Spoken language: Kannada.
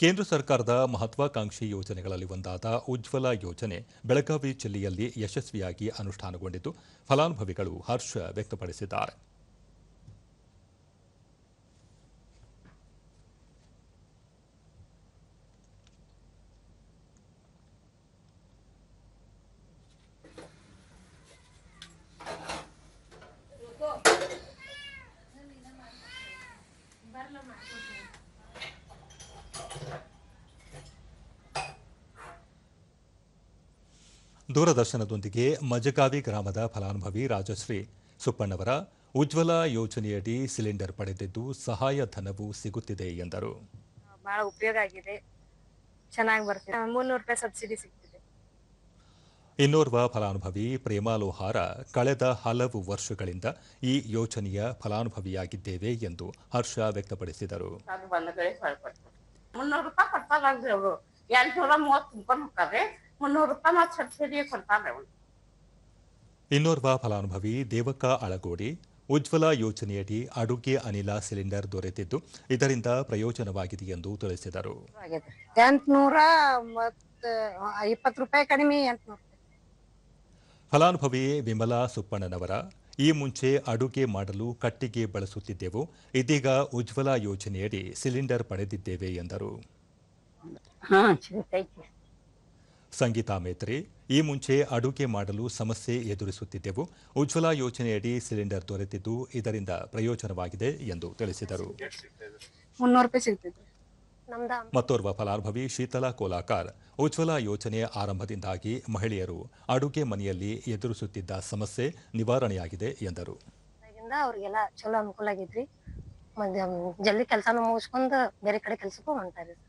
ಕೇಂದ್ರ ಸರ್ಕಾರದ ಮಹತ್ವಾಕಾಂಕ್ಷಿ ಯೋಜನೆಗಳಲ್ಲಿ ಒಂದಾದ ಉಜ್ವಲ ಯೋಜನೆ ಬೆಳಗಾವಿ ಜಿಲ್ಲೆಯಲ್ಲಿ ಯಶಸ್ವಿಯಾಗಿ ಅನುಷ್ಠಾನಗೊಂಡಿದ್ದು ಫಲಾನುಭವಿಗಳು ಹರ್ಷ ವ್ಯಕ್ತಪಡಿಸಿದ್ದಾರೆ. ದೂರದರ್ಶನದೊಂದಿಗೆ ಮಜಗಾವಿ ಗ್ರಾಮದ ಫಲಾನುಭವಿ ರಾಜಶ್ರೀ ಸುಪ್ಪಣ್ಣವರ ಉಜ್ವಲ ಯೋಜನೆಯಡಿ ಸಿಲಿಂಡರ್ ಪಡೆದಿದ್ದು ಸಹಾಯಧನವೂ ಸಿಗುತ್ತಿದೆ ಎಂದರು. ಬಹಳ ಉಪಯೋಗ ಆಗಿದೆ. ಚೆನ್ನಾಗಿ ಬರ್ತಿದೆ. ಮುನ್ನೂರು ರೂಪಾಯಿ ಸಬ್ಸಿಡಿ ಸಿಗ್ತಿದೆ. ಇನ್ನೋರ್ವ ಫಲಾನುಭವಿ ಪ್ರೇಮಾಲೋಹಾರ ಕಳೆದ ಹಲವು ವರ್ಷಗಳಿಂದ ಈ ಯೋಜನೆಯ ಫಲಾನುಭವಿಯಾಗಿದ್ದೇವೆ ಎಂದು ಹರ್ಷ ವ್ಯಕ್ತಪಡಿಸಿದರು. ಮುನ್ನೂರು ರೂಪಾಯಿ ಕೊಡ್ತಾರೆ ಅವರು. ಎಂಟ್ನೂರ ಮೂವತ್ತು ತುಂಬ್ಕೊಂಡು ಹೋಗ್ತಾರೆ ಮುನ್ನೂರು ಸಬ್ಸಿಡಿ ಇನ್ನೋರ್ವ ಫಲಾನುಭವಿ ದೇವಕ್ಕ ಅಳಗೋಡಿ ಉಜ್ವಲ ಯೋಜನೆಯಡಿ ಅಡುಗೆ ಅನಿಲ ಸಿಲಿಂಡರ್ ದೊರೆತಿದ್ದು ಇದರಿಂದ ಪ್ರಯೋಜನವಾಗಿದೆ ಎಂದು ತಿಳಿಸಿದರು. ಎಂಟ್ನೂರ ಇಪ್ಪತ್ತು ರೂಪಾಯಿ ಕಡಿಮೆ ಫಲಾನುಭವಿ ವಿಮಲಾ ಸುಪ್ಪಣ್ಣನವರ ಈ ಮುಂಚೆ ಅಡುಗೆ ಮಾಡಲು ಕಟ್ಟಿಗೆ ಬಳಸುತ್ತಿದ್ದೆವು ಇದೀಗ ಉಜ್ವಲ ಯೋಜನೆಯಡಿ ಸಿಲಿಂಡರ್ ಪಡೆದಿದ್ದೇವೆ ಎಂದರು. ಸಂಗೀತಾ ಮೇತ್ರಿ ಈ ಮುಂಚೆ ಅಡುಗೆ ಮಾಡಲು ಸಮಸ್ಯೆ ಎದುರಿಸುತ್ತಿದ್ದೆವು. ಉಜ್ವಲ ಯೋಜನೆಯಡಿ ಸಿಲಿಂಡರ್ ದೊರೆತಿದ್ದು ಇದರಿಂದ ಪ್ರಯೋಜನವಾಗಿದೆ ಎಂದು ತಿಳಿಸಿದರು. ಮತ್ತೋರ್ವ ಫಲಾನುಭವಿ ಶೀತಲಾ ಕೋಲಾಕಾರ್ ಉಜ್ವಲ ಯೋಜನೆ ಆರಂಭದಿಂದಾಗಿ ಮಹಿಳೆಯರು ಅಡುಗೆ ಮನೆಯಲ್ಲಿ ಎದುರಿಸುತ್ತಿದ್ದ ಸಮಸ್ಯೆ ನಿವಾರಣೆಯಾಗಿದೆ ಎಂದರು. ಅವ್ರಿಗೆಲ್ಲ ಚಲೋ ಅನುಕೂಲ ಆಗಿದ್ರಿ ಮತ್ತೆ ಜಲ್ದಿ ಕೆಲಸನ ಮುಗಿಸ್ಕೊಂಡು ಬೇರೆ ಕಡೆ ಕೆಲಸಕ್ಕೂ ಹೊಂಟಾರಿ.